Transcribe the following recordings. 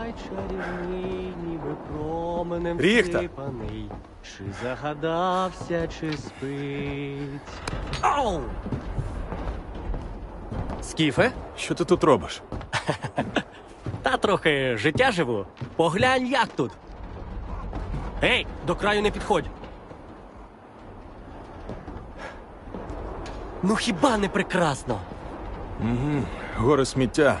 Ай, чарівний, ніби променем Ріхта! всипаний. Чи загадався, чи спить. Ау! Скіфе? Що ти тут робиш? Та трохи життя живу. Поглянь, як тут. Ей, до краю не підходь. Ну хіба не прекрасно? Гори сміття.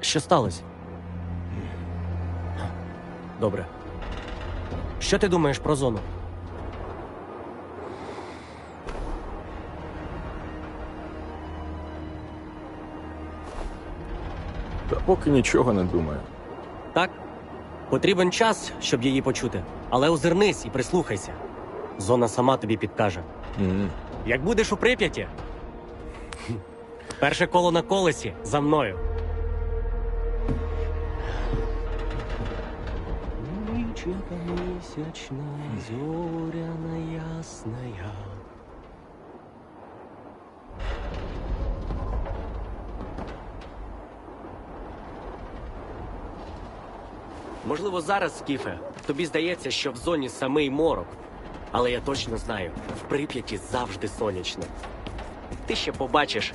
Що сталося? Добре. Що ти думаєш про зону? Та поки нічого не думаю. Так? Потрібен час, щоб її почути. Але озирнись і прислухайся. Зона сама тобі підкаже. М. Як будеш у Прип'яті? Перше коло на колесі за мною. Ніч місячна, зоряна ясная. Можливо, зараз, Скіфе, тобі здається, що в зоні самий морок. Але я точно знаю, в Прип'яті завжди сонячно. Ти ще побачиш